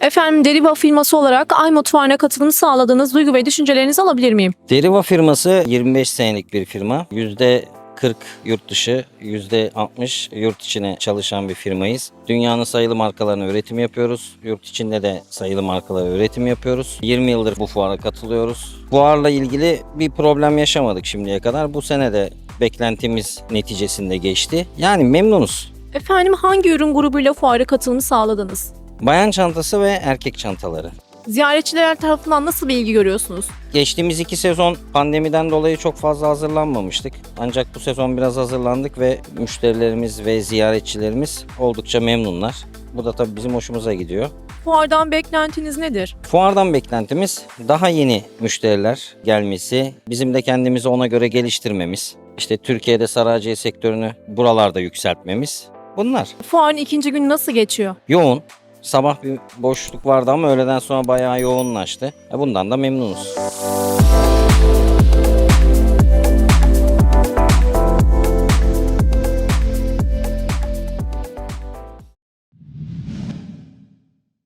Efendim Deriva firması olarak Ay Mutfağı'na katılım sağladığınız duygu ve düşüncelerinizi alabilir miyim? Deriva firması 25 senelik bir firma. %40 yurt dışı, %60 yurt içine çalışan bir firmayız. Dünyanın sayılı markalarına üretim yapıyoruz. Yurt içinde de sayılı markalara üretim yapıyoruz. 20 yıldır bu fuara katılıyoruz. Fuarla ilgili bir problem yaşamadık şimdiye kadar. Bu sene de beklentimiz neticesinde geçti. Yani memnunuz. Efendim hangi ürün grubuyla fuara katılımı sağladınız? Bayan çantası ve erkek çantaları. Ziyaretçiler tarafından nasıl bir ilgi görüyorsunuz? Geçtiğimiz iki sezon pandemiden dolayı çok fazla hazırlanmamıştık. Ancak bu sezon biraz hazırlandık ve müşterilerimiz ve ziyaretçilerimiz oldukça memnunlar. Bu da tabii bizim hoşumuza gidiyor. Fuardan beklentiniz nedir? Fuardan beklentimiz daha yeni müşteriler gelmesi, bizim de kendimizi ona göre geliştirmemiz, işte Türkiye'de saraciye sektörünü buralarda yükseltmemiz. Bunlar. Fuarın ikinci günü nasıl geçiyor? Yoğun. Sabah bir boşluk vardı ama öğleden sonra bayağı yoğunlaştı. E, Bundan da memnunuz.